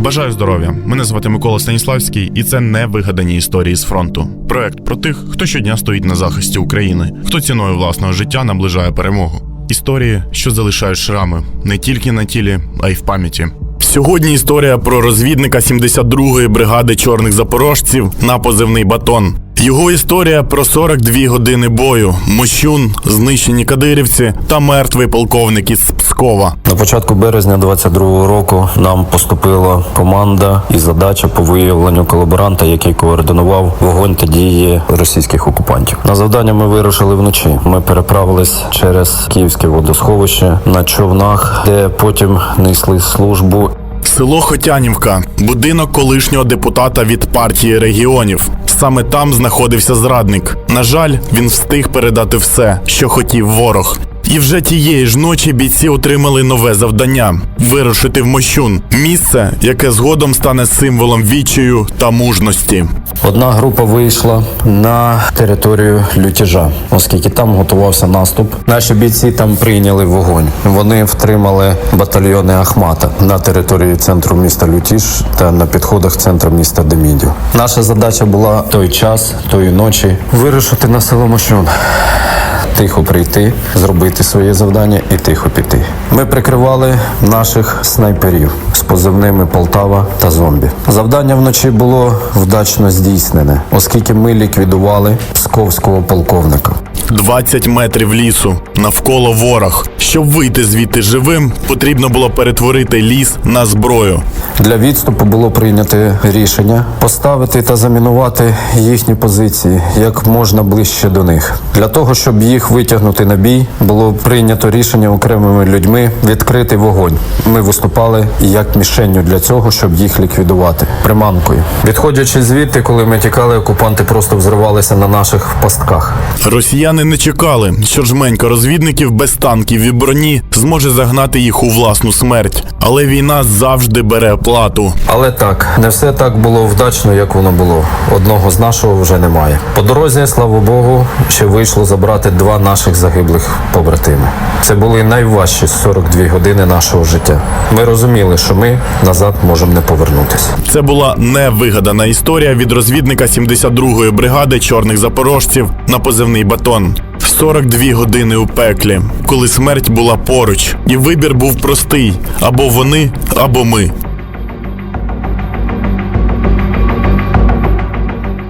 Бажаю здоров'я! Мене звати Микола Станіславський, і це не вигадані історії з фронту. Проект про тих, хто щодня стоїть на захисті України, хто ціною власного життя наближає перемогу. Історії, що залишають шрами не тільки на тілі, а й в пам'яті. Сьогодні історія про розвідника 72-ї бригади чорних запорожців на позивний батон. Його історія про 42 години бою, мощун, знищені кадирівці та мертвий полковник із Пскова. На початку березня 22-го року нам поступила команда і задача по виявленню колаборанта, який координував вогонь та дії російських окупантів. На завдання ми вирушили вночі. Ми переправились через Київське водосховище на човнах, де потім несли службу Село Хотянівка, будинок колишнього депутата від партії регіонів. Саме там знаходився зрадник. На жаль, він встиг передати все, що хотів ворог. І вже тієї ж ночі бійці отримали нове завдання вирушити в Мощун, місце, яке згодом стане символом вічею та мужності. Одна група вийшла на територію лютіжа, оскільки там готувався наступ. Наші бійці там прийняли вогонь. Вони втримали батальйони Ахмата на території центру міста Лютіж та на підходах центру міста Демідів. Наша задача була той час, тої ночі вирушити на село Мощун. Тихо прийти, зробити своє завдання і тихо піти. Ми прикривали наших снайперів позивними Полтава та зомбі. Завдання вночі було вдачно здійснене, оскільки ми ліквідували псковського полковника. 20 метрів лісу, навколо ворог. Щоб вийти звідти живим, потрібно було перетворити ліс на зброю. Для відступу було прийнято рішення поставити та замінувати їхні позиції як можна ближче до них. Для того, щоб їх витягнути на бій, було прийнято рішення окремими людьми відкрити вогонь. Ми виступали як мішенню для цього, щоб їх ліквідувати приманкою. Відходячи звідти, коли ми тікали, окупанти просто взривалися на наших пастках. Росіяни не чекали, що жменька розвідників без танків і броні зможе загнати їх у власну смерть. Але війна завжди бере плату. Але так, не все так було вдачно, як воно було. Одного з нашого вже немає. По дорозі, слава Богу, ще вийшло забрати два наших загиблих побратими. Це були найважчі 42 години нашого життя. Ми розуміли, що ми назад можемо не повернутися. Це була невигадана історія від розвідника 72-ї бригади чорних запорожців на позивний батон. 42 години у пеклі, коли смерть була поруч, і вибір був простий: або вони, або ми.